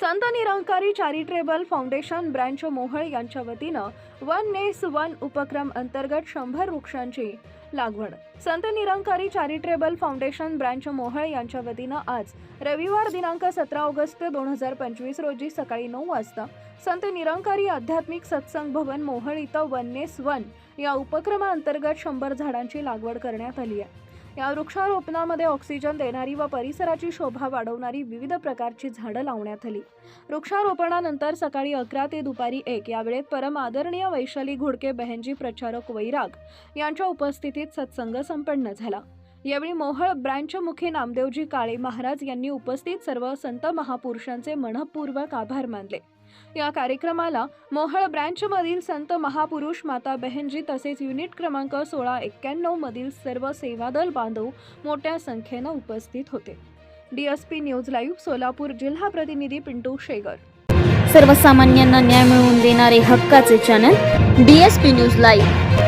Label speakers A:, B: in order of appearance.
A: Sant Nirankari charitable foundation branch Mohol यांच्या वतीनं one नेस one उपक्रम अंतर्गत शंभर वृक्षांची लागवड. Sant Nirankari charitable foundation branch Mohol यांच्या वतीनं आज रविवार दिनांक सतरा ऑगस्ट दोन हजार पंचवीस रोजी सकाळी नऊ वाजता संत निरंकारी आध्यात्मिक सत्संग भवन मोहळ इथं वन नेस वन या उपक्रमाअंतर्गत शंभर झाडांची लागवड करण्यात आली आहे. या वृक्षारोपणामध्ये ऑक्सिजन देणारी व परिसराची शोभा वाढवणारी विविध प्रकारची झाडं लावण्यात आली. वृक्षारोपणानंतर सकाळी अकरा ते दुपारी एक या वेळेत परम आदरणीय वैशाली घोडके बहनजी प्रचारक वैराग यांच्या उपस्थितीत सत्संग संपन्न झाला. यावेळी मोहळ ब्रँच मुखी नामदेवजी काळे महाराज यांनी उपस्थित सर्व संत महापुरुषांचे मनपूर्वक आभार मानले. या कार्यक्रमाला मोहळ ब्रँचमधील संत महापुरुष माता बहनजी तसेच युनिट क्रमांक सोळा एक्क्याण्णव मधील सर्व सेवादल बांधव मोठ्या संख्येनं उपस्थित होते. डीएसपी न्यूज लाईव्ह सोलापूर जिल्हा प्रतिनिधी पिंटू शेगर.
B: सर्वसामान्यांना न्याय मिळवून देणारे हक्काचे channel D S P news live.